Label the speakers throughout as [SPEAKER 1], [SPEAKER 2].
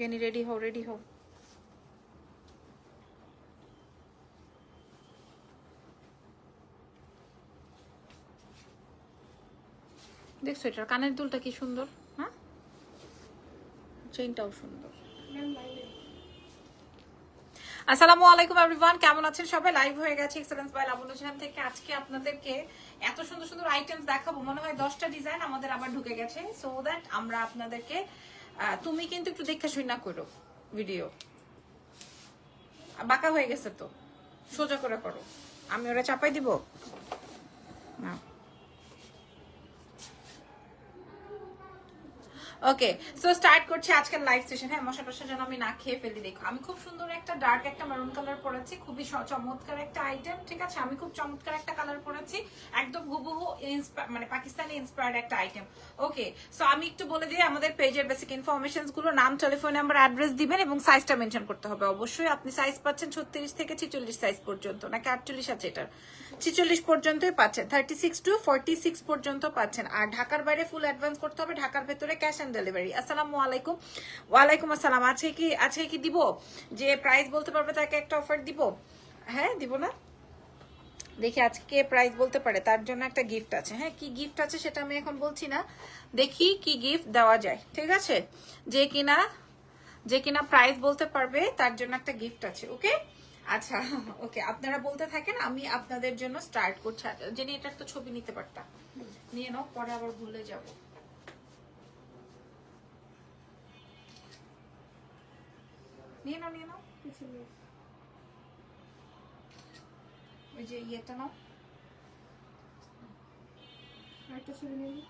[SPEAKER 1] Jenny ready হও ready হও দেখছ এটার কানের দুলটা কি সুন্দর? হ্যাঁ? চেইনটাও সুন্দর। আসসালামু আলাইকুম এভরিওয়ান কেমন আছেন সবাই? লাইভ হয়ে গেছে এক্সেলেন্স বাই লাবণ্য চ্যানেল থেকে। আজকে আপনাদেরকে এত সুন্দর সুন্দর আইটেমস দেখাবো। মনে হয় দশটা ডিজাইন আমাদের আবার ঢুকে গেছে। সো দ্যাট আমরা আপনাদেরকে তুমি কিন্তু একটু দেখে শুই না করো ভিডিও বাঁকা হয়ে গেছে তো। সোজা করে করো। আমি ওরা চাপাই দিব? না। ওকে সো স্টার্ট করছি আজকের লাইভ সেশন হ্যাঁ মশা টশা যেন আমি না খেয়ে ফেলি, দেখো। আমি খুব সুন্দর একটা ডার্ক একটা মেরুন কালার পরেছি, খুবই চমৎকার একটা আইটেম ঠিক আছে? আমি খুব চমৎকার একটা কালার পরেছি, একদম হুবহু মানে পাকিস্তানি ইন্সপায়ার্ড একটা আইটেম ওকে সো আমি একটু বলে দিই, আমাদের পেজের বেসিক ইনফরমেশনগুলো, নাম টেলিফোন নাম্বার অ্যাড্রেস দিবেন এবং সাইজটা মেনশন করতে হবে। অবশ্যই আপনি সাইজ পাচ্ছেন ছত্রিশ থেকে ছিচল্লিশ সাইজ পর্যন্ত, নাকি আটচল্লিশ আছে এটার? ছিচল্লিশ পর্যন্তই পাচ্ছেন thirty six to forty six পর্যন্ত পাচ্ছেন। আর ঢাকার বাইরে ফুল অ্যাডভান্স করতে হবে, ঢাকার ভেতরে ক্যাশ অন ডেলিভারি আসসালামু আলাইকুম। ওয়ালাইকুম আসসালাম। আছে কি আছে কি দিব? যে প্রাইস বলতে পারবে তাকে একটা অফার দিব? হ্যাঁ দিব না? দেখি আজকে প্রাইস বলতে পারে, তার জন্য একটা গিফট আছে। হ্যাঁ কি গিফট আছে সেটা আমি এখন বলছি না। দেখি কি গিফট দেওয়া যায়, ঠিক আছে? যে কিনা যে কিনা প্রাইস বলতে পারবে, তার জন্য একটা গিফট আছে, ওকে? আচ্ছা ওকে, আপনারা বলতে থাকেন, আমি আপনাদের জন্য স্টার্ট করছি। জেনে এটার তো ছবি নিতে পারতাম। নিয়ে নাও, পরে আবার ভুলে যাব। নিয়ে নাও নিয়ে নাও কিছু ওই যে ইয়েটা নাও।
[SPEAKER 2] আরেকটা ছবি নিবি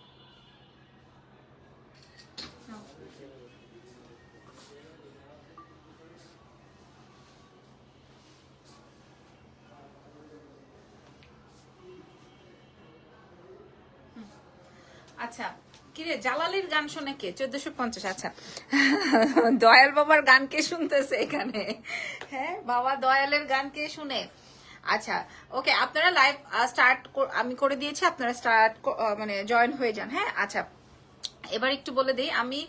[SPEAKER 1] নাও। আচ্ছা কিরে জালালির গান শোনে কে? চোদ্দশো পঞ্চাশ আচ্ছা। দয়াল বাবার গান কে শুনতেছে এখানে? হ্যাঁ বাবা দয়ালের গান কে শুনে? আচ্ছা ওকে, আপনারা লাইভ স্টার্ট আমি করে দিয়েছি, আপনারা স্টার্ট মানে জয়েন হয়ে যান হ্যাঁ? আচ্ছা এবার একটু বলে দিই, আমি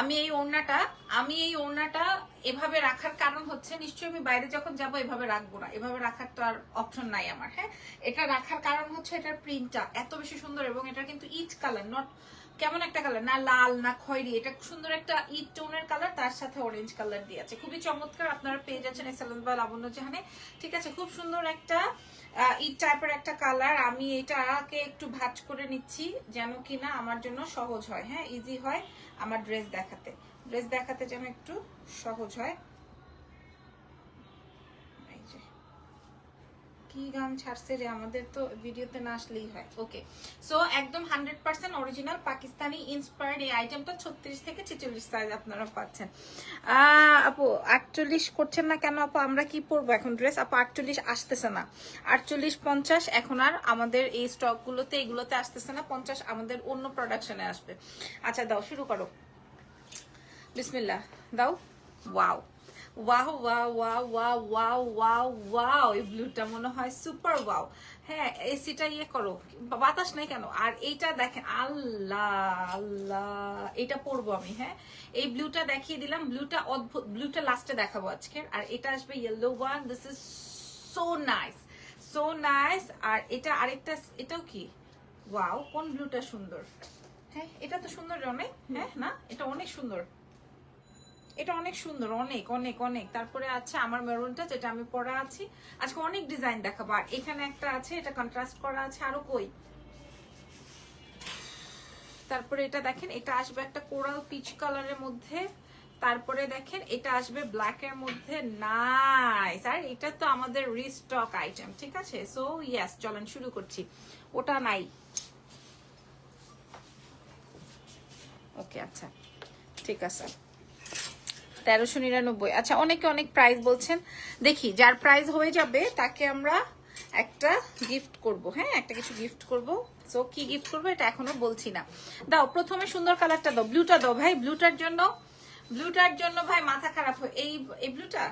[SPEAKER 1] আমি এই ওড়নাটা, আমি এই ওড়নাটা এভাবে রাখার কারণ হচ্ছে, নিশ্চয়ই আমি বাইরে যখন যাব এভাবে রাখব না। এভাবে রাখার তো আর অপশন নাই আমার হ্যাঁ? এটা রাখার কারণ হচ্ছে এটার প্রিন্টটা এত বেশি সুন্দর এবং এটা কিন্তু ইচ কালার নট কেমন একটা কালার না লাল, না খয়েরি, এটা সুন্দর একটা ইট টোনের কালার তার সাথে অরেঞ্জ কালার দিয়ে আছে। খুবই চমৎকার, আপনারা পেয়ে যাচ্ছেন এসএলএস বা লাবণ্য জাহানে ঠিক আছে, খুব সুন্দর একটা ইট টাইপের একটা কালার আমি এটাকে একটু ভাজ করে নিচ্ছি, যেন কিনা আমার জন্য সহজ হয়। হ্যাঁ ইজি হয় আমার ড্রেস দেখাতে। ড্রেস দেখাতে যেন একটু সহজ হয় এই যে কি গান ছাড়ছে রে? আমাদের তো ভিডিওতে না আসলেই হয়। ওকে সো একদম hundred percent original Pakistani inspired এই আইটেমটা ছত্রিশ থেকে ছেচল্লিশ সাইজ আপনারা পাচ্ছেন। আপু, আটচল্লিশ করছেন না কেন আপু? আমরা কি পরবো এখন ড্রেস আপু, আটচল্লিশ আসতেছে না। আটচল্লিশ, পঞ্চাশ এখন আর আমাদের এই স্টকগুলোতে এগুলোতে আসতেছে না। পঞ্চাশ আমাদের অন্য প্রোডাকশনে আসবে। আচ্ছা দাও, শুরু করো। বিসমিল্লাহ। দাও। Wow wow wow wow wow wow wow wow এই ব্লুটা মনে হয় সুপার ওয়াও হ্যাঁ এসিটা ইয়ে করো বাতাস নাই কেন? আর এইটা দেখেন, আল্লাহ আল্লাহ এটা পরবো আমি হ্যাঁ? এই ব্লুটা দেখিয়ে দিলাম ব্লুটা অদ্ভুত ব্লুটা লাস্টে দেখাবো আজকে আর এটা আসবে yellow one this is so nice so nice আর এটা আরেকটা, এটাও কি? ওয়াও কোন ব্লুটা সুন্দর? হ্যাঁ এটা তো সুন্দর অনেক হ্যাঁ না? এটা অনেক সুন্দর। এটা অনেক সুন্দর, অনেক অনেক অনেক। তারপরে আছে আমার মেরুনটা যেটা আমি পরা আছি। আজকে অনেক ডিজাইন দেখাবো। আর এখানে একটা আছে, এটা কন্ট্রাস্ট করা আছে আরও কই? তারপরে এটা দেখেন, এটা আসবে একটা কোরাল পিচ কালারের মধ্যে। তারপরে দেখেন, এটা আসবে ব্ল্যাক এর মধ্যে। নাইস আর এটা তো আমাদের রিস্টক আইটেম ঠিক আছে? সো ইয়েস চলেন শুরু করছি। ওটা নাই। ওকে আচ্ছা। ঠিক আছে। তেরোশো নিরানব্বই। আচ্ছা অনেকে অনেক প্রাইস বলছেন। দেখি, যার প্রাইস হয়ে যাবে, তাকে আমরা একটা গিফট করব। হ্যাঁ একটা কিছু গিফট করব। সো কি গিফট করব এটা এখনও বলছি না। দাও, প্রথমে সুন্দর কালারটা দাও। ব্লুটা দাও ভাই ব্লুটার জন্য ব্লুটার জন্য ভাই মাথা খারাপ হয়। এই এই ব্লুটা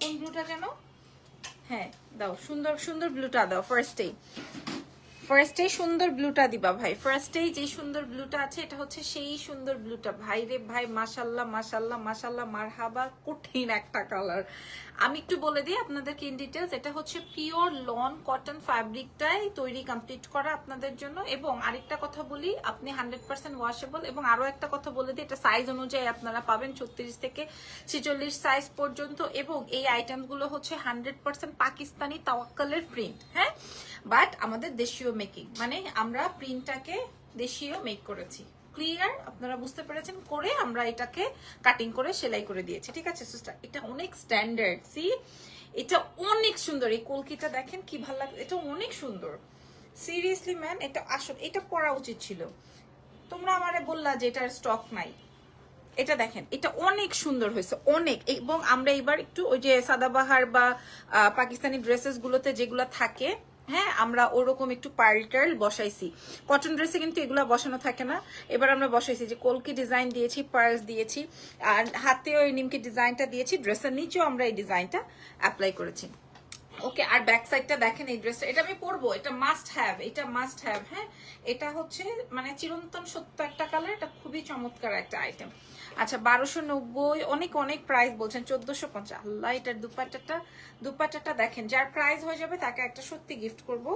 [SPEAKER 1] কোন ব্লুটা যেন? হ্যাঁ দাও, সুন্দর সুন্দর ব্লুটা দাও ফার্স্টেই ফার্স্টেই সুন্দর ব্লুটা দিবা ভাই। ফার্স্টেই যে সুন্দর ব্লুটা আছে, এটা হচ্ছে সেই সুন্দর ব্লুটা ভাই রে ভাই, মাশাল্লাহ মাশাল্লাহ মাশাল্লাহ, মারহাবা, কঠিন একটা কালার আমি একটু বলে দিই আপনাদেরকে ইন ডিটেলস এটা হচ্ছে পিওর লন কটন ফ্যাব্রিকটাই তৈরি কমপ্লিট করা আপনাদের জন্য। এবং আরেকটা কথা বলি, আপনি হান্ড্রেড পার্সেন্ট ওয়াশেবল এবং আরও একটা কথা বলে দিই, এটা সাইজ অনুযায়ী আপনারা পাবেন ছত্রিশ থেকে ছেচল্লিশ সাইজ পর্যন্ত। এবং এই আইটেমগুলো হচ্ছে হান্ড্রেড পার্সেন্ট পাকিস্তানি তাওয়াক্কালের প্রিন্ট হ্যাঁ? বাট আমাদের দেশীয় মেকিং মানে আমরা প্রিন্টটাকে দেশীয় মেক করেছি। ক্লিয়ার আপনারা বুঝতে পেরেছেন? করে আমরা এটাকে কাটিং করে সেলাই করে দিয়েছি। ঠিক আছে সিস্টার এটা অনেক স্ট্যান্ডার্ড সি এটা অনেক সুন্দর। এই কলকিটা দেখেন কি ভালো লাগে এটা অনেক সুন্দর। সিরিয়াসলি ম্যান এটা আসল, এটা পরা উচিত ছিল। তোমরা আমারে বললা যে এটার স্টক নাই। এটা দেখেন, এটা অনেক সুন্দর হয়েছে, অনেক। এবং আমরা এবার একটু ওই যে সাদাবাহার বা পাকিস্তানি ড্রেসেস গুলোতে যেগুলো থাকে হ্যাঁ আমরা ওরকম একটু পার্ল টার্ল বসাইছি। কটন ড্রেসে কিন্তু এগুলো বসানো থাকে না। এবার আমরা বসাইছি যে কলকি ডিজাইন দিয়েছি, পার্লস দিয়েছি, আর হাতে ওই নিমকি ডিজাইনটা দিয়েছি, ড্রেসের নিচেও আমরা এই ডিজাইনটা অ্যাপ্লাই করেছি। ওকে, আর ব্যাক সাইডটা দেখেন এই ড্রেসটা এটা আমি পরবো, এটা মাস্ট হ্যাভ এটা মাস্ট হ্যাভ হ্যাঁ? এটা হচ্ছে মানে চিরন্তন সত্য একটা কালার এটা খুবই চমৎকার একটা আইটেম আচ্ছা বারোশো নব্বই, অনেক অনেক প্রাইস বলছেন, চোদ্দশো পঞ্চাশ। আল্লাহ, এটার দুপাট্টাটা দুপাট্টাটা দেখেন, যার প্রাইস হয়ে যাবে তাকে একটা সত্যি গিফট করব।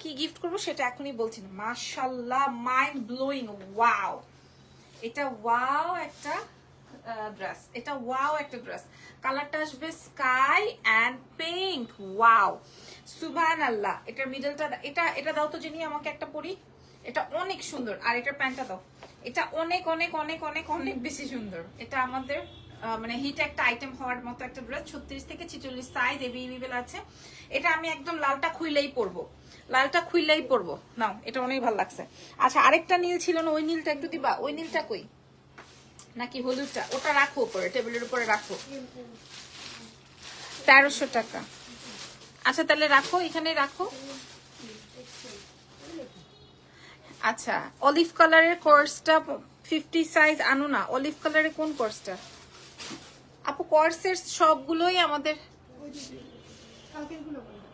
[SPEAKER 1] কি গিফট করব সেটা এখনই বলছেন মাশাল্লাহ মাইন্ড ব্লোয়িং ওয়াও এটা ওয়াও একটা ড্রেস এটা ওয়াও একটা ড্রেস কালারটা আসবে স্কাই অ্যান্ড পিঙ্ক ওয়াও সুবান আল্লাহ এটার মিডলটা এটা এটা দাও তো যিনি আমাকে একটা পরি। এটা অনেক সুন্দর। আর এটার প্যান্টটা দাও। এটা অনেক অনেক অনেক অনেক অনেক বেশি সুন্দর। এটা আমাদের মানে হিট একটা আইটেম হওয়ার মতো একটা ড্রেস ছত্রিশ থেকে ছিচল্লিশ সাইজ এভেলেবেল আছে। এটা আমি একদম লালটা খুইলেই পরবো। লালটা খুইলেই পরবো। নাও এটা অনেক ভালো লাগছে। আচ্ছা আরেকটা নীল ছিল না? ওই নীলটা একটু দিবা? ওই নীলটা কই? নাকি হলুদটা? ওটা রাখো উপরে টেবিলের উপরে রাখো। তেরোশো টাকা। আচ্ছা তাহলে রাখো এখানে রাখো। আচ্ছা অলিভ কালারের কোর্সটা ফিফটি সাইজ আনো না। অলিভ কালারের কোন কোর্সটা আপু কোর্সের সবগুলোই আমাদের
[SPEAKER 2] কালকেরগুলো বললাম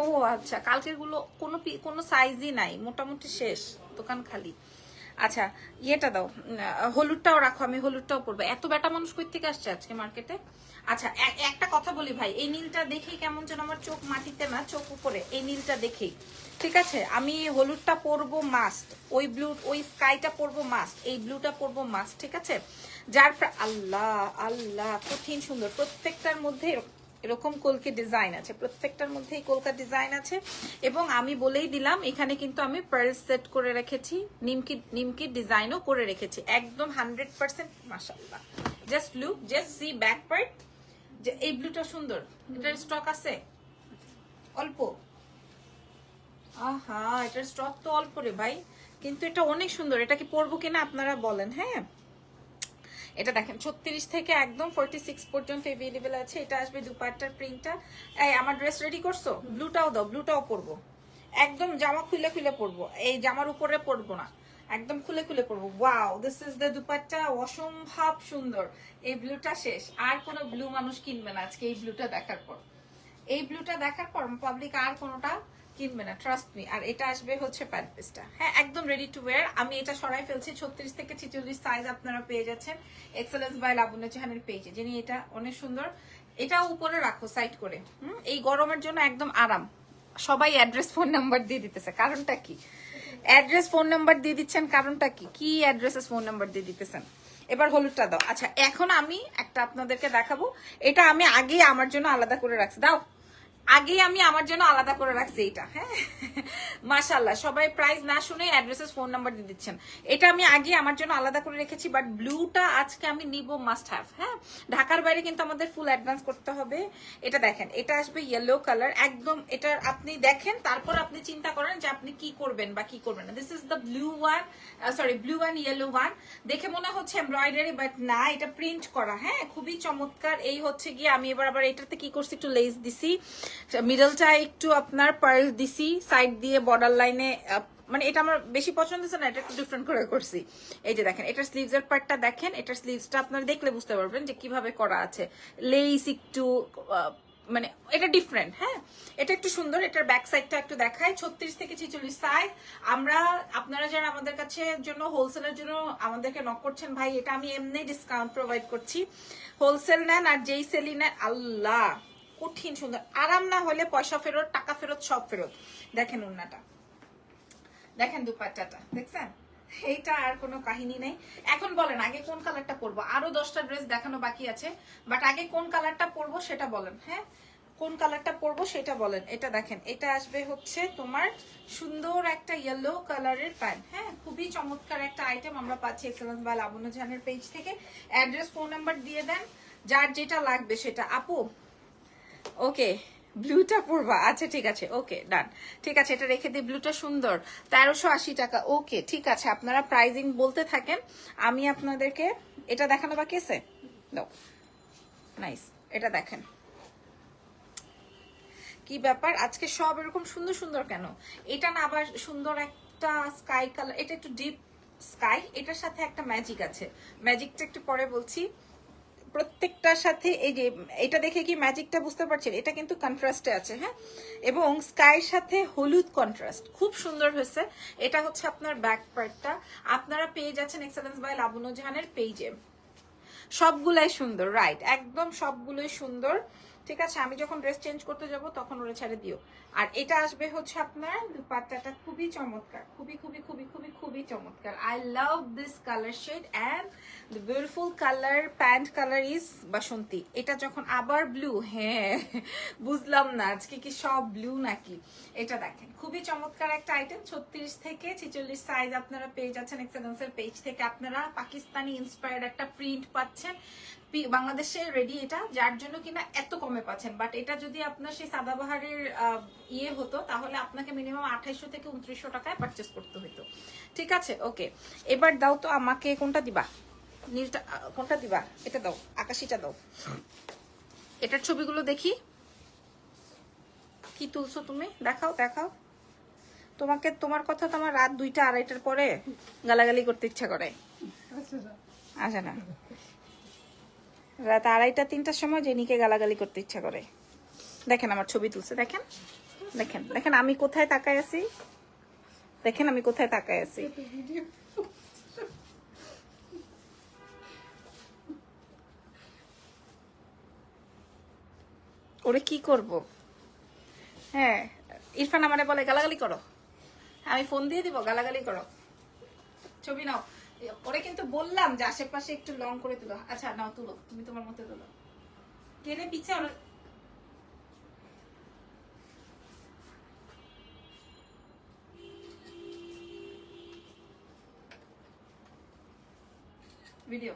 [SPEAKER 1] ও আচ্ছা কালকেরগুলো কোনো কোনো সাইজই নাই মোটামুটি শেষ দোকান খালি। আচ্ছা ইয়েটা দাও। হলুদটাও রাখো, আমি হলুদটাও পরবো। এত বেটা মানুষ কই থেকে আসছে আজকে মার্কেটে আচ্ছা একটা কথা বলি ভাই, এই নীলটা দেখেই কেমন যেন আমার চোখ মাটিতে না, চোখ উপরে, এই নীলটা দেখেই। ঠিক আছে? আমি হলুদটা পরবো মাস্ট ওই ব্লু ওই স্কাইটা পরবো মাস্ট এই ব্লুটা পরবো মাস্ট ঠিক আছে? যার আল্লাহ আল্লাহ, কঠিন সুন্দর। প্রত্যেকটার মধ্যে এরকম- এরকম কলকে ডিজাইন আছে। প্রত্যেকটার মধ্যেই কলকা ডিজাইন আছে। এবং আমি বলেই দিলাম, এখানে কিন্তু আমি পার্ল সেট করে রেখেছি, নিমকি নিমকির ডিজাইনও করে রেখেছি। একদম হান্ড্রেড পার্সেন্ট মাসাল্লাহ just look just see back part যে এই ব্লুটা সুন্দর, এটার স্টক আছে? অল্প? আহা, এটার স্টক তো অল্প রে ভাই। কিন্তু এটা অনেক সুন্দর। এটা কি পরবো কিনা আপনারা বলেন হ্যাঁ? এটা দেখেন, ছত্রিশ থেকে একদম ফোরটি সিক্স পর্যন্ত এভেলেবেল আছে। এটা আসবে দুপাট্টার প্রিন্টটা এই, আমার ড্রেস রেডি করছ? ব্লুটাও দাও ব্লুটাও পরবো। একদম জামা খুলে খুলে পরবো। এই জামার উপরে পরবো না। একদম খুলে খুলে পরবো। Wow this is the dupatta অসম্ভব সুন্দর। এই ব্লুটা শেষ। আর কোনো ব্লু মানুষ কিনবে না আজকে এই ব্লুটা দেখার পর। এই ব্লুটা দেখার পর পাবলিক আর কোনোটা কিনবে না ট্রাস্ট মি আর এটা আসবে হচ্ছে প্যান্ট পিসটা হ্যাঁ একদম রেডি টু ওয়ার আমি এটা সরাই ফেলছি ছত্রিশ থেকে ছিচল্লিশ সাইজ আপনারা পেয়ে যাচ্ছেন এক্সেলেন্স বাই লাবণ্য জাহানের পেজে যিনি এটা অনেক সুন্দর। এটা উপরে রাখো সাইড করে। হুম, এই গরমের জন্য একদম আরাম। সবাই অ্যাড্রেস ফোন নাম্বার দিয়ে দিতেছে। কারণটা কি? অ্যাড্রেস ফোন নাম্বার দিয়ে দিচ্ছেন কারণটা কি? কি অ্যাড্রেসেস ফোন নাম্বার দিয়ে দিতেছেন? এবার হলুদটা দাও। আচ্ছা এখন আমি একটা আপনাদেরকে দেখাবো। এটা আমি আগে আমার জন্য আলাদা করে রাখছি। দাও। আগে আমি আমার জন্য আলাদা করে রাখছি এটা হ্যাঁ? মাশাল্লাহ সবাই প্রাইস না শুনে অ্যাড্রেসেস ফোন নাম্বার দিয়ে দিচ্ছেন। এটা আমি আগে আমার জন্য আলাদা করে রেখেছি বাট ব্লুটা আজকে আমি নিব মাস্ট হ্যাভ হ্যাঁ? ঢাকার বাইরে কিন্তু আমাদের ফুল অ্যাডভান্স করতে হবে। এটা দেখেন, এটা আসবে ইয়েলো কালার একদম এটা আপনি দেখেন, তারপর আপনি চিন্তা করেন যে আপনি কি করবেন বা কি করবেন না। This is the blue one sorry blue and yellow one দেখে মনে হচ্ছে এমব্রয়ডারি বাট না, এটা প্রিন্ট করা হ্যাঁ? খুবই চমৎকার। এই হচ্ছে গিয়ে আমি এবার আবার এটাতে কি করছি, একটু লেস দিছি। মিডলটা একটু আপনার পার্ল দিছি সাইড দিয়ে বর্ডার লাইনে মানে এটা আমার বেশি পছন্দ হচ্ছে না, এটা একটু ডিফারেন্ট করে করছি। এই যে দেখেন এটার স্লিভস এর পার্টটা দেখেন এটার স্লিভসটা আপনারা দেখলে বুঝতে পারবেন যে কীভাবে করা আছে। লেস একটু মানে এটা ডিফারেন্ট হ্যাঁ? এটা একটু সুন্দর, এটার ব্যাক সাইডটা একটু দেখাই, ছত্রিশ থেকে ছিচল্লিশ সাইজ আমরা, আপনারা যারা আমাদের কাছে জন্য হোলসেলের জন্য আমাদেরকে নক করছেন, ভাই, এটা আমি এমনি ডিসকাউন্ট প্রোভাইড করছি। হোলসেল নেন আর যেই সেলি নেন, আল্লাহ! কঠিন, সুন্দর। আরাম না হলে পয়সা ফেরত, টাকা ফেরত, সব ফেরত। দেখেন উন্নাটা। দেখেন দুপাট্টাটা। দেখছেন? এইটা আর কোনো কাহিনী নেই। এখন বলেন, আগে কোন কালারটা পরবো? আরও দশটা ড্রেস দেখানো বাকি আছে, বাট আগে কোন কালারটা পরবো সেটা বলেন হ্যাঁ? কোন কালারটা পরবো সেটা বলেন। এটা দেখেন, এটা আসবে হচ্ছে তোমার সুন্দর একটা ইয়েলো কালারের প্যান্ট হ্যাঁ? খুবই চমৎকার একটা আইটেম আমরা পাচ্ছি এক্সেলেন্স বাই লাবণ্য জানের পেজ থেকে। অ্যাড্রেস ফোন নাম্বার দিয়ে দেন, যার যেটা লাগবে সেটা। আপু ওকে ব্লুটা পরবা। আচ্ছা ঠিক আছে। ওকে ডান ঠিক আছে, এটা রেখে দিই। ব্লুটা সুন্দর। তেরোশো আশি টাকা। ওকে ঠিক আছে। আপনারা প্রাইজিং বলতে থাকেন। আমি আপনাদেরকে এটা দেখানো আছে দাও নাইস এটা দেখেন। কি ব্যাপার? আজকে সব এরকম সুন্দর সুন্দর কেন? এটা না আবার সুন্দর একটা স্কাই কালার এটা একটু ডিপ স্কাই এটার সাথে একটা ম্যাজিক আছে। ম্যাজিকটা একটু পরে বলছি। প্রত্যেকটার সাথে এই যে, এটা দেখে কি ম্যাজিকটা বুঝতে পারছেন? এটা কিন্তু কন্ট্রাস্টে আছে হ্যাঁ? এবং স্কাইয়ের সাথে হলুদ কন্ট্রাস্ট খুব সুন্দর হয়েছে। এটা হচ্ছে আপনার ব্যাক পার্টটা আপনারা পেয়ে যাচ্ছেন এক্সেলেন্স বাই লাবণ্য জাহানের পেজে সবগুলাই সুন্দর রাইট একদম সবগুলোই সুন্দর। ঠিক আছে, আমি যখন ড্রেস চেঞ্জ করতে যাব, তখন ওরা ছেড়ে দিও। আর এটা আসবে হচ্ছে আপনার দুপাট্টাটা খুবই চমৎকার, খুবই খুবই খুবই খুবই খুবই চমৎকার। I love this colour shade and the beautiful colour pant colour is basanti. এটা যখন আবার ব্লু হ্যাঁ বুঝলাম না আজকে কি সব ব্লু নাকি? এটা দেখেন, খুবই চমৎকার একটা আইটেম ছত্রিশ থেকে ছেচল্লিশ সাইজ আপনারা পেয়ে যাচ্ছেন এক্সেলেন্সের পেজ থেকে। আপনারা পাকিস্তানি ইন্সপায়ার্ড একটা প্রিন্ট পাচ্ছেন। বাংলাদেশে রেডি এটা যার জন্য কিনা এত কমে পাচ্ছেন। বাট এটা যদি আপনার সেই সাদাবাহারের ইয়ে হতো তাহলে আপনাকে মিনিমাম আঠাইশো থেকে উনত্রিশশো টাকায় পারচেস করতে হতো ঠিক আছে? ওকে এবার দাও তো আমাকে কোনটা দিবা? নীলটা কোনটা দিবা? এটা দাও আকাশিটা দাও। এটার ছবিগুলো দেখি। কি তুলছো তুমি? দেখাও দেখাও। তোমাকে তোমার কথা তো আমার রাত দুইটা আড়াইটার পরে গালাগালি করতে ইচ্ছা করে।
[SPEAKER 2] আচ্ছা।
[SPEAKER 1] আসে না। রাত আড়াইটা, তিনটার সময় জেনিকে গালাগালি করতে ইচ্ছা করে। দেখেন আমার ছবি তুলছে, দেখেন? দেখেন দেখেন আমি কোথায় তাকায় আছি? দেখেন আমি কোথায় তাকায় আছি? ওরে কি করব? হ্যাঁ ইরফান আমারে বলে, গালাগালি করো। আমি ফোন দিয়ে দিব, গালাগালি করো। ছবি নাও। ওরে কিন্তু বললাম যে আশেপাশে একটু লং করে তুলো। আচ্ছা নাও তুলো। তুমি তোমার মতো তুলো। টেনে পিছে ওরা ভিডিও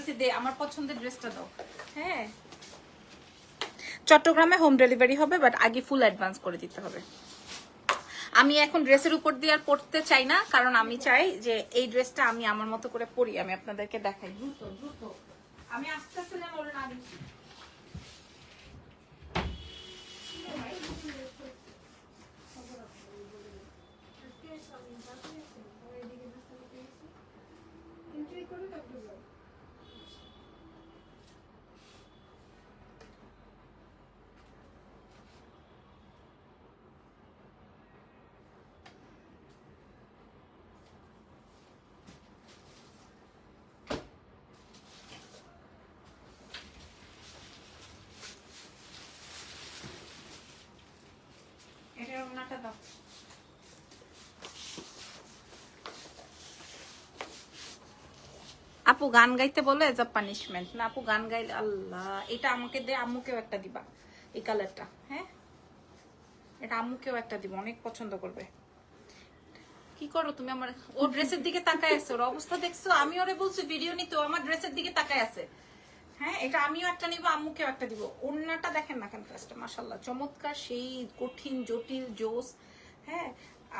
[SPEAKER 1] হয়েছে দে আমার পছন্দের ড্রেসটা দাও। হ্যাঁ। চট্টগ্রামে হোম ডেলিভারি হবে বাট আগে ফুল অ্যাডভান্স করে দিতে হবে। আমি এখন ড্রেসের উপর দিয়ে আর পড়তে চাই না কারণ আমি চাই যে এই ড্রেসটা আমি আমার মতো করে পরি আমি আপনাদেরকে দেখাই। দ্রুত দ্রুত। আমি ওরে না ওনাটা দাও। আপু গান গাইতে বলে এজ আ পানিশমেন্ট না, আপু গান গাইলে আল্লাহ, এটা আমাকে দে, আম্মুকেও একটা দিবা, এই কালারটা হ্যাঁ? এটা আম্মুকেও একটা দিব, অনেক পছন্দ করবে। কি করো তুমি আমার, ও ড্রেসের দিকে তাকায় আছে, ওর অবস্থা দেখছ? আমি ওরে বলছি ভিডিও নিতে আমার ড্রেসের দিকে তাকায় আছে। হ্যাঁ এটা আমিও একটা নিব, আম্মুকেও একটা দিব। অন্যটা দেখেন না কেন ড্রেসটা মাসাল্লাহ চমৎকার সেই কঠিন, জটিল, জোস। হ্যাঁ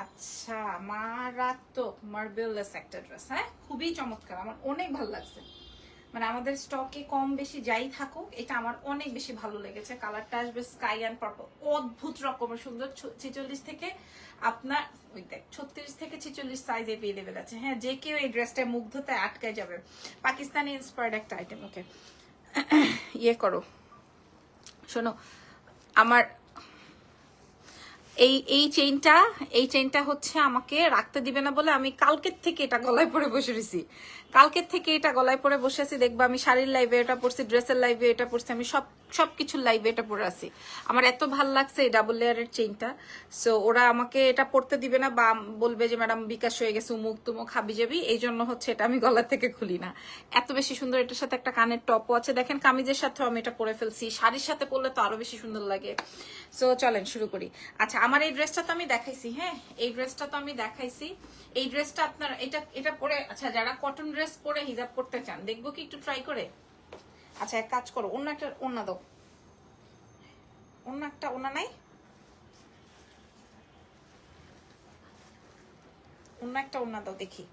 [SPEAKER 1] আচ্ছা মারাত্মক মার্বেললেস একটা ড্রেস হ্যাঁ? খুবই চমৎকার, আমার অনেক ভালো লাগছে। মানে আমাদের স্টকে কম বেশি যাই থাকুক, এটা আমার অনেক বেশি ভালো লেগেছে। কালারটা আসবে স্কাই অ্যান্ড পার্পল অদ্ভুত রকমের সুন্দর ছেচল্লিশ থেকে আপনার, ওই দেখ, ছত্রিশ থেকে ছেচল্লিশ সাইজ এভেলেবেল আছে। হ্যাঁ যে কেউ এই ড্রেসটা মুগ্ধতায় আটকায় যাবে। পাকিস্তানি ইন্সপায়ার্ড একটা আইটেম ওকে ইয়ে করো। শোনো, আমার এই এই চেইনটা এই চেইনটা হচ্ছে আমাকে রাখতে দিবে না বলে আমি কালকের থেকে এটা গলায় পরে বসে রয়েছি কালকের থেকে এটা গলায় পরে বসে আছি, দেখবা আমি শাড়ির লাইভে এটা পড়ছি ড্রেসের লাইভে এটা পড়ছি আমি সব, সবকিছুর লাইভে এটা পরে আছি। আমার এত ভালো লাগছে এই ডাবল লেয়ারের চেইনটা সো ওরা আমাকে এটা পড়তে দিবে না বা বলবে যে ম্যাডাম বিকাশ হয়ে গেছে, উমুক তুমুক, হাবি যাবি এই জন্য হচ্ছে এটা আমি গলা থেকে খুলি না। এত বেশি সুন্দর এটার সাথে একটা কানের টপও আছে। দেখেন কামিজের সাথেও আমি এটা পরে ফেলছি। শাড়ির সাথে পরলে তো আরও বেশি সুন্দর লাগে। সো চলেন শুরু করি। আচ্ছা আমার এই ড্রেসটা তো আমি দেখাইছি হ্যাঁ? এই ড্রেসটা তো আমি দেখাইছি। এই ড্রেসটা আপনার, এটা এটা পরে আচ্ছা যারা কটন ড্রেস পরে হিজাব করতে চান, দেখব কি একটু ট্রাই করে? আচ্ছা এক কাজ করো, অন্য একটা অন্য দাও। অন্য একটা অন্য নাই? অন্য একটা অন্য দাও, দেখি।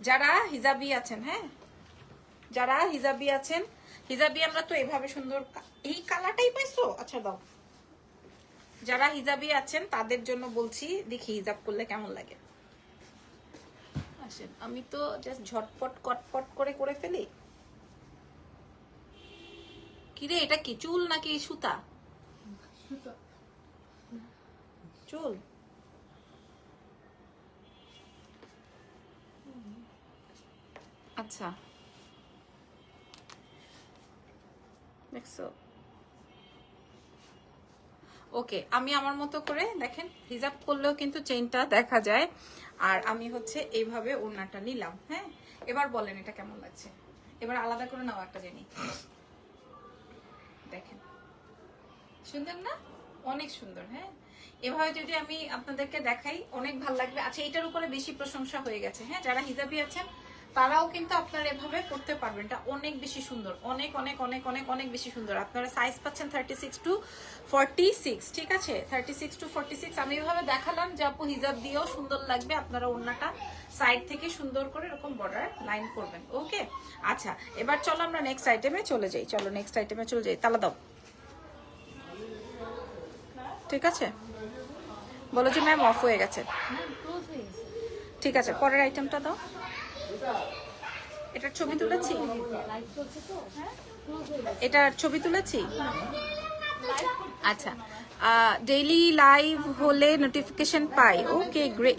[SPEAKER 1] যারা হিজাবি আছেন হ্যাঁ? যারা হিজাবি আছেন, হিজাবি আমরা তো এভাবে সুন্দর এই কালারটাই পাইছো? আচ্ছা দাও। যারা হিজাবি আছেন, তাদের জন্য বলছি, দেখি হিজাব করলে কেমন লাগে। আসেন। আমি তো জাস্ট ঝটপট, কটপট করে করে ফেলি। কিরে, এটা কি, চুল নাকি সুতা? চুল? আচ্ছা। দেখছ? ওকে, আমি আমার মতো করে, দেখেন, হিজাব করলেও কিন্তু চেইনটা দেখা যায়। আর আমি হচ্ছে এইভাবে ওড়নাটা নিলাম হ্যাঁ? এবার বলেন এটা কেমন লাগছে? এবার আলাদা করে নাও একটা জিনিস দেখেন। সুন্দর না? অনেক সুন্দর হ্যাঁ? এভাবে যদি আমি আপনাদেরকে দেখাই, অনেক ভালো লাগবে। আচ্ছা এটার উপরে বেশি প্রশংসা হয়ে গেছে হ্যাঁ? যারা হিজাবি আছেন তারাও কিন্তু আপনারা এভাবে করতে পারবেন। এটা অনেক বেশি সুন্দর। অনেক অনেক অনেক অনেক অনেক বেশি সুন্দর। আপনারা সাইজ পাচ্ছেন thirty six to forty six ঠিক আছে? Thirty six to forty six আমি এভাবে দেখালাম যে আপু হিজাব দিয়েও সুন্দর লাগবে। আপনারা অন্যটা সাইড থেকে সুন্দর করে এরকম বর্ডার লাইন করবেন। ওকে আচ্ছা এবার চলো আমরা নেক্সট আইটেমে চলে যাই। চলো নেক্সট আইটেমে চলে যাই। তালা দাও। ঠিক আছে? বলো যে ম্যাম অফ হয়ে গেছে। ঠিক আছে পরের আইটেমটা দাও। এটার ছবি তুলেছি? এটার ছবি তুলেছি? আচ্ছা। ডেইলি লাইভ হলে নোটিফিকেশন পাই। ওকে গ্রে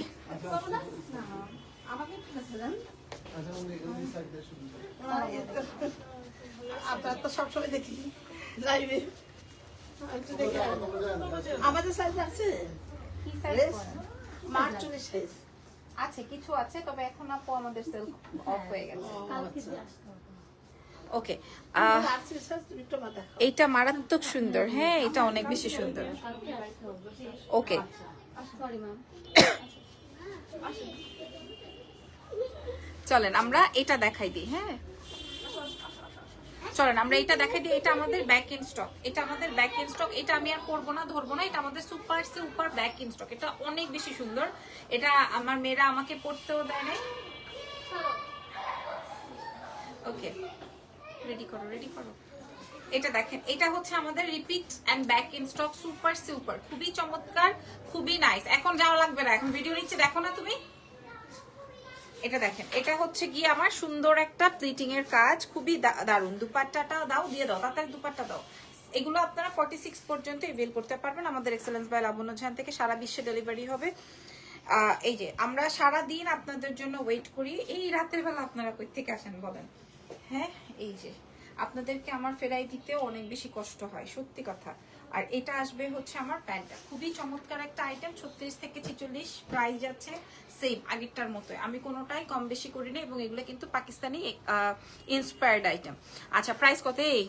[SPEAKER 2] আমাকে আপনার তো সবসময় দেখি। লাইভে আমাদের সাইজ আছে? মার্চ চল্লিশ। সাইজ
[SPEAKER 1] আছে কিছু আছে তবে এখন আপু আমাদের সেল অফ হয়ে গেছে। ওকে
[SPEAKER 2] দেখো
[SPEAKER 1] এইটা মারাত্মক সুন্দর হ্যাঁ এটা অনেক বেশি সুন্দর। ওকে চলেন আমরা এটা দেখাই দিই হ্যাঁ। চলেন, আমরা এটা দেখাই দিই এটা আমাদের ব্যাক ইন স্টক এটা আমাদের ব্যাক ইন স্টক এটা আমি আর করব না, ধরবো না, এটা আমাদের super super back in stock এটা অনেক বেশি সুন্দর। এটা আমার মেয়েরা আমাকে পড়তেও দেয় নাই। ওকে রেডি করো রেডি করো। এটা দেখেন, এটা হচ্ছে আমাদের repeat and back in stock super super খুবই চমৎকার, খুবই নাইস এখন যাওয়া লাগবে না, এখন ভিডিও নিচ্ছে, দেখো না তুমি? এটা দেখেন, এটা হচ্ছে গিয়ে আমার সুন্দর একটা প্লিটিং এর কাজ, খুবই দারুণ। দুপাট্টাটা দাও, দিয়ে দাও, তাড়াতাড়ি দুপাট্টা দাও। এগুলো আপনারা ফর্টি সিক্স পর্যন্ত ইভেল করতে পারবেন। আমাদের এক্সেলেন্স বাই লাবণ্য ঝান থেকে সারা বিশ্বে ডেলিভারি হবে। এই যে, আমরা সারা দিন আপনাদের জন্য ওয়েট করি। এই রাতের বেলা আপনারা কই থেকে আসেন বলেন? হ্যাঁ এই যে, আপনাদেরকে আমার ফেরাই দিতেও অনেক বেশি কষ্ট হয়, সত্যি কথা। আর এটা আসবে হচ্ছে আমার প্যান্টটা। খুবই চমৎকার একটা আইটেম ছত্রিশ থেকে ছেচল্লিশ প্রাইস আছে সেম আগেরটার মতোই। আমি কোনোটাই কম বেশি করি না এবং এগুলো কিন্তু পাকিস্তানি ইন্সপায়ার্ড আইটেম আচ্ছা প্রাইস কত এই?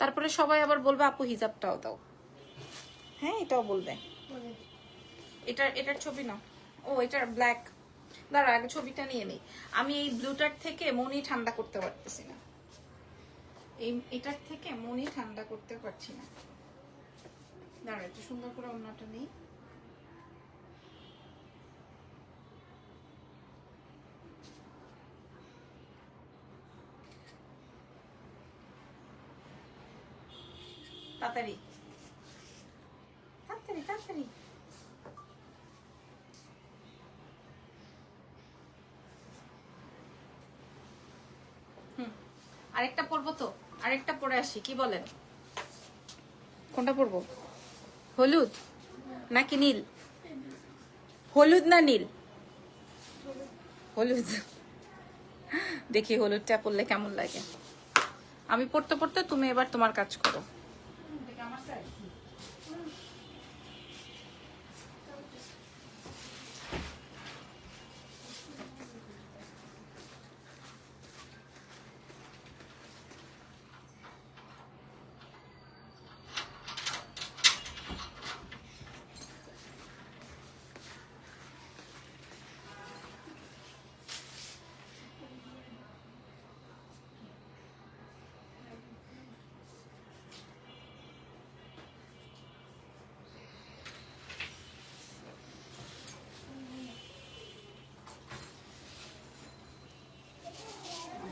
[SPEAKER 1] তারপরে সবাই আবার বলবে, আপু, হিজাবটাও দাও। হ্যাঁ এটাও বলবে। এটার এটার ছবি না ও, এটার ব্ল্যাক দাঁড়া আগে ছবিটা নিয়ে নেই। আমি এই ব্লুটার থেকে মনি ঠান্ডা করতে পারতেছি না। এই, এটার থেকে মনই ঠান্ডা করতে পারছি না। দাঁড়া একটু সুন্দর করে অন্যটা নেই। তাড়াতাড়ি। তাড়াতাড়ি তাড়াতাড়ি। হুম, আরেকটা পড়ব তো? আরেকটা পরে আসি কি বলেন? কোনটা পরবো? হলুদ নাকি নীল? হলুদ না নীল? হলুদ। দেখি হলুদটা পরলে কেমন লাগে। আমি পড়তে পড়তে তুমি এবার তোমার কাজ করো।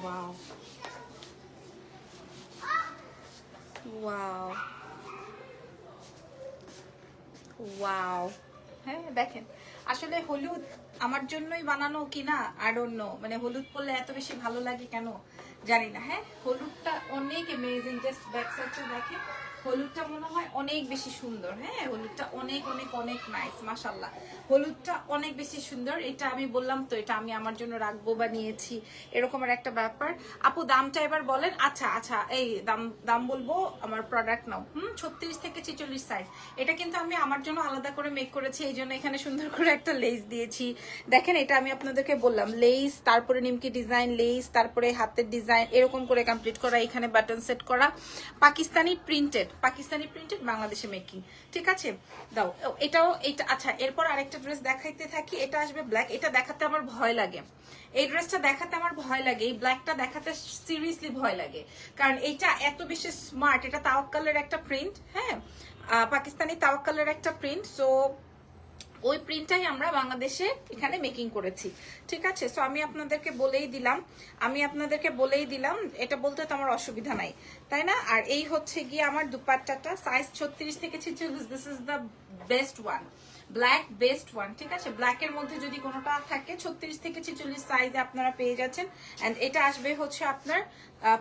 [SPEAKER 1] Wow Wow. Wow. হ্যাঁ দেখেন। আসলে হলুদ আমার জন্যই বানানো কিনা আর অন্য মানে হলুদ পরলে এত বেশি ভালো লাগে কেন? জানি না হ্যাঁ? হলুদটা অনেক অ্যামেজিং জাস্ট ব্যাক সাইডটা দেখেন। হলুদটা মনে হয় অনেক বেশি সুন্দর হ্যাঁ? হলুদটা অনেক অনেক অনেক নাইস মাশাল্লাহ হলুদটা অনেক বেশি সুন্দর, এটা আমি বললাম তো, এটা আমি আমার জন্য রাখব বা নিয়েছি, এরকম আর একটা ব্যাপার। আপু, দামটা এবার বলেন। আচ্ছা আচ্ছা এই দাম দাম বলব, আমার প্রোডাক্ট নাও। হুম, ছত্রিশ থেকে ছেচল্লিশ সাইজ এটা কিন্তু আমি আমার জন্য আলাদা করে মেক করেছি, এই জন্য এখানে সুন্দর করে একটা লেস দিয়েছি। দেখেন, এটা আমি আপনাদেরকে বললাম লেস তারপরে নিমকি ডিজাইন লেস তারপরে হাতের ডিজাইন এরকম করে কমপ্লিট করা, এখানে বাটন সেট করা। পাকিস্তানি প্রিন্টেড পাকিস্তানি প্রিন্টেড বাংলাদেশে মেকিং ঠিক আছে? দাও। এটাও এটা আচ্ছা এরপর আরেকটা ড্রেস দেখাইতে থাকি। এটা আসবে ব্ল্যাক এটা দেখাতে আমার ভয় লাগে। এই ড্রেসটা দেখাতে আমার ভয় লাগে। এই ব্ল্যাকটা দেখাতে সিরিয়াসলি ভয় লাগে। কারণ এইটা এত বেশি স্মার্ট এটা তাওয়াক্কালের একটা প্রিন্ট হ্যাঁ? পাকিস্তানি তাওয়াক্কালের একটা প্রিন্ট সো ওই প্রিন্টটাই আমরা বাংলাদেশে এখানে মেকিং করেছি। ঠিক আছে? সো আমি আপনাদেরকে বলেই দিলাম। আমি আপনাদেরকে বলেই দিলাম, এটা বলতে তো আমার অসুবিধা নাই, তাই না? আর এই হচ্ছে গিয়ে আমার দুপাট্টাটা সাইজ ছত্রিশ থেকে ছিচল্লিশ this is the best one black best one ঠিক আছে? ব্ল্যাক এর মধ্যে যদি কোনোটা থাকে, ছত্রিশ থেকে ছেচল্লিশ সাইজে আপনারা পেয়ে যাচ্ছেন। অ্যান্ড এটা আসবে হচ্ছে আপনার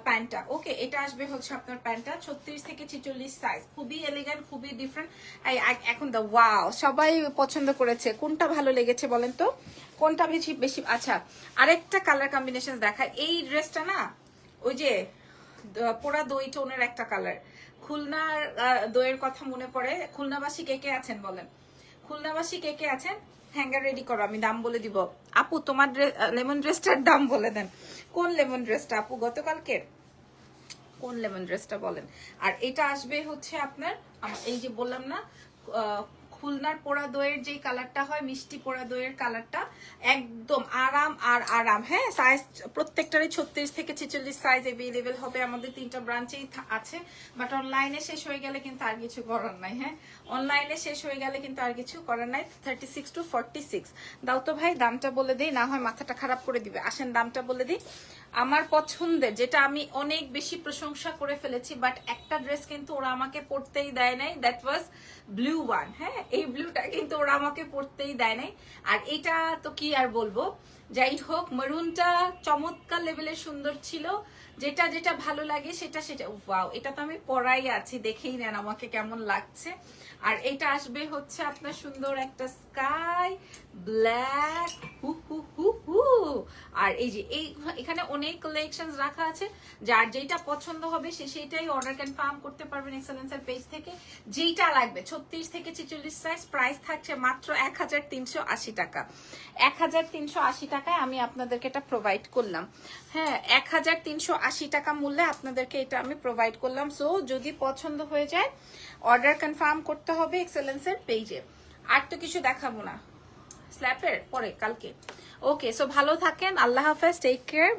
[SPEAKER 1] প্যান্টটা। ওকে এটা আসবে হচ্ছে আপনার প্যান্টটা, ছত্রিশ থেকে ছেচল্লিশ সাইজ খুবই এলিগেন্ট খুবই ডিফারেন্ট এখন দা ওয়াও সবাই পছন্দ করেছে। কোনটা ভালো লেগেছে বলেন তো? কোনটা বেশি বেশি আচ্ছা আরেকটা কালার কম্বিনেশন দেখায় এই ড্রেসটা না, ওই যে পোড়া দই টোনের একটা কালার খুলনার দইয়ের কথা মনে পড়ে। খুলনাবাসী কে কে আছেন বলেন? খুলনাবাসী কে কে আছেন? হ্যাঙ্গার রেডি করো, আমি দাম বলে দিব। আপু, তোমার লেমন ড্রেসটার দাম বলে দেন। কোন লেমন ড্রেসটা আপু? গতকালকের? কোন লেমন ড্রেসটা বলেন? আর এটা আসবে হচ্ছে আপনার এই যে বললাম না খুলনার পোড়া দইয়ের যে কালারটা হয়, মিষ্টি পোড়া দইয়ের কালারটা একদম আরাম আর আরাম। হ্যাঁ সাইজ প্রত্যেকটারই ছত্রিশ থেকে ছেচল্লিশ সাইজ এভেলেবেল হবে। আমাদের তিনটা ব্রাঞ্চেই আছে। বাট অনলাইনে শেষ হয়ে গেলে কিন্তু আর কিছু করার নাই হ্যাঁ। অনলাইনে শেষ হয়ে গেলে কিন্তু আর কিছু করার নাই। Thirty six to forty six দাও তো ভাই, দামটা বলে দিই, না হয় মাথাটা খারাপ করে দিবে। আসেন, দামটা বলে দিই। আমার পছন্দের, যেটা আমি অনেক বেশি প্রশংসা করে ফেলেছি বাট একটা ড্রেস কিন্তু ওরা আমাকে পরতেই দেয় নাই দ্যাট ওয়াজ ব্লু ওয়ান হ্যাঁ? এই ব্লুটা কিন্তু ওরা আমাকে পরতেই দেয় নাই। আর এটা তো কি আর বলব? যাই হোক মেরুনটা চমৎকার লেভেলের সুন্দর ছিল। যেটা যেটা ভালো লাগে, সেটা সেটা। ওয়াও এটা তো আমি পরাই আছি, দেখেই নেন আমাকে কেমন লাগছে। আর এটা আসবে হচ্ছে আপনার সুন্দর একটা স্কাই ব্ল্যাক হু হু হু হু আর এই যে, এই এখানে অনেক কালেকশন রাখা আছে। যার যেটা পছন্দ হবে, সে সেইটাই অর্ডার কনফার্ম করতে পারবেন এক্সেলেন্সের পেজ থেকে। যেইটা লাগবে, ছত্রিশ থেকে ছেচল্লিশ সাইজ প্রাইস থাকছে মাত্র এক হাজার তিনশো আশি টাকা। এক হাজার তিনশো আশি টাকায় আমি আপনাদেরকে এটা প্রোভাইড করলাম। হ্যাঁ এক হাজার তিনশো আশি টাকা মূল্যে আপনাদেরকে এটা আমি প্রোভাইড করলাম। সো যদি পছন্দ হয়ে যায় অর্ডার কনফার্ম করতে হবে এক্সেলেন্সের পেজে আর তো কিছু দেখাবো না। স্ল্যাপের পরে কালকে। ওকে সো ভালো থাকেন আল্লাহ হাফেজ টেক কেয়ার